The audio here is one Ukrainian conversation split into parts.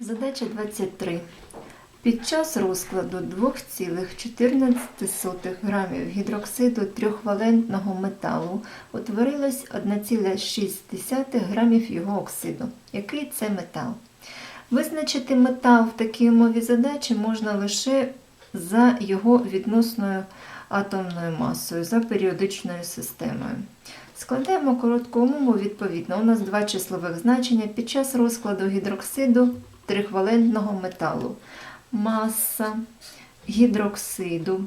Задача 23. Під час розкладу 2,14 грамів гідроксиду трьохвалентного металу утворилось 1,6 грамів його оксиду. Який це метал? Визначити метал в такій умові задачі можна лише за його відносною атомною масою, за періодичною системою. Складаємо коротку умову відповідно. У нас два числових значення під час розкладу гідроксиду трихвалентного металу. Маса гідроксиду.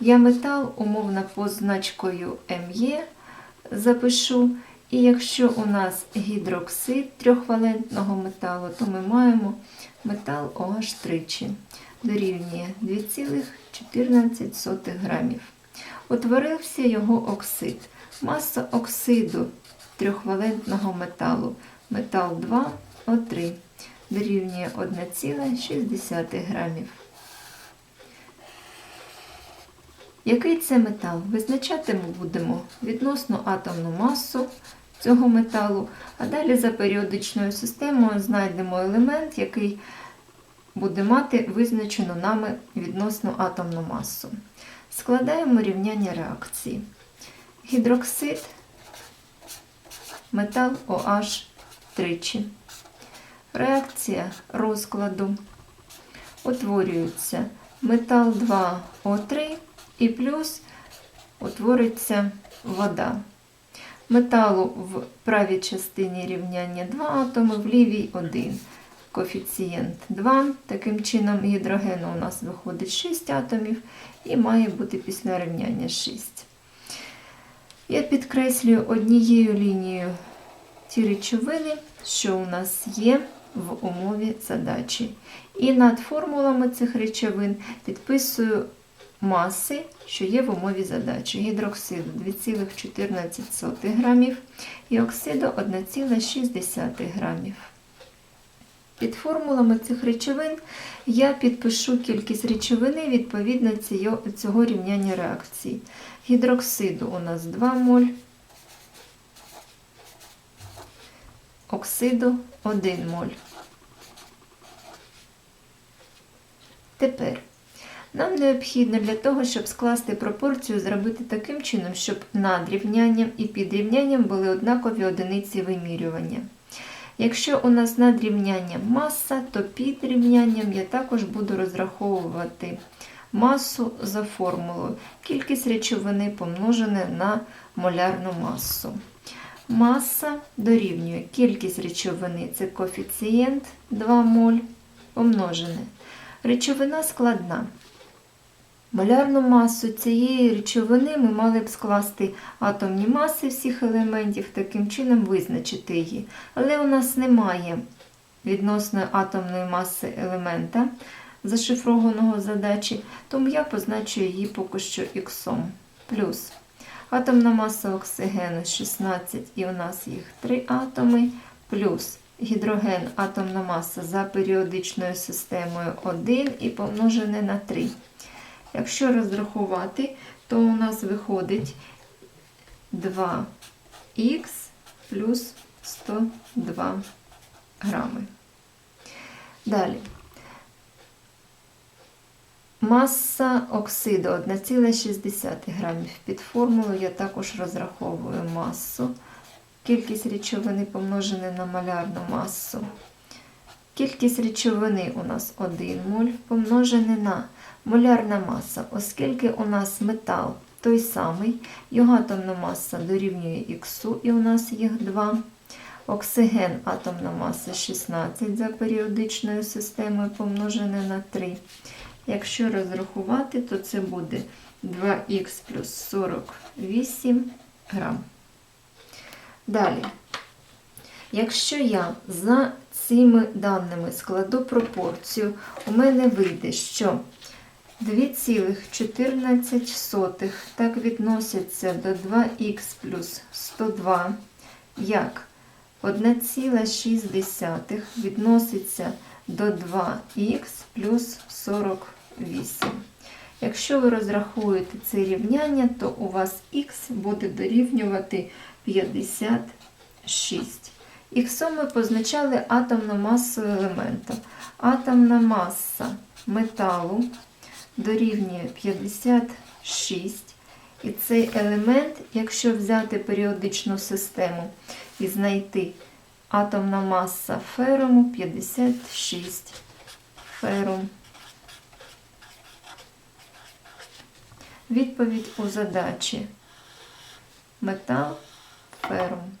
Я метал умовно позначкою МЄ запишу. І якщо у нас гідроксид трьохвалентного металу, то ми маємо метал OH тричі дорівнює 2,14 грамів. Утворився його оксид. Маса оксиду трьохвалентного металу метал 2 О3 дорівнює 1,6 грамів. Який це метал? Визначати ми будемо відносно атомну масу цього металу, а далі за періодичною системою знайдемо елемент, який буде мати визначену нами відносно атомну масу. Складаємо рівняння реакції. Гідроксид, метал OH тричі. Реакція розкладу. Утворюється метал 2О3 і плюс утвориться вода. Металу в правій частині рівняння 2 атоми, в лівій 1. Коефіцієнт 2. Таким чином, гідрогену у нас виходить 6 атомів і має бути після рівняння 6. Я підкреслюю однією лінією ті речовини, що у нас є в умові задачі. І над формулами цих речовин підписую маси, що є в умові задачі. Гідроксиду 2,14 грамів і оксиду 1,6 грамів. Під формулами цих речовин я підпишу кількість речовини відповідно цього рівняння реакції. Гідроксиду у нас 2 моль, оксиду 1 моль. Тепер нам необхідно для того, щоб скласти пропорцію, зробити таким чином, щоб над рівнянням і під рівнянням були однакові одиниці вимірювання. Якщо у нас над рівнянням маса, то під рівнянням я також буду розраховувати масу за формулою. Кількість речовини помножене на молярну масу. Маса дорівнює кількість речовини це коефіцієнт 2 моль помножене. Речовина складна. Молярну масу цієї речовини ми мали б скласти атомні маси всіх елементів, таким чином визначити її. Але у нас немає відносної атомної маси елемента, зашифрованого задачі, тому я позначу її поки що х. Плюс атомна маса оксигену 16, і у нас їх 3 атоми, плюс гідроген, атомна маса за періодичною системою 1 і помножене на 3. Якщо розрахувати, то у нас виходить 2х плюс 102 грами. Далі. Маса оксиду 1,6 грамів. Під формулою я також розраховую масу. Кількість речовини помножене на малярну масу. Кількість речовини у нас 1 моль помножене на молярна маса, оскільки у нас метал той самий, його атомна маса дорівнює х, і у нас їх 2. Оксиген атомна маса 16 за періодичною системою помножене на 3. Якщо розрахувати, то це буде 2х плюс 48 грам. Dалі, якщо я за цими даними складу пропорцію, у мене вийде, що 2,14 так відносяться до 2х плюс 102, як 1,6 відноситься до 2х плюс 48. Якщо ви розрахуєте це рівняння, то у вас х буде дорівнювати 56. Іксом ми позначали атомну масу елемента. Атомна маса металу дорівнює 56. І цей елемент, якщо взяти періодичну систему і знайти атомна маса феруму 56 ферум. Відповідь у задачі метал ферум.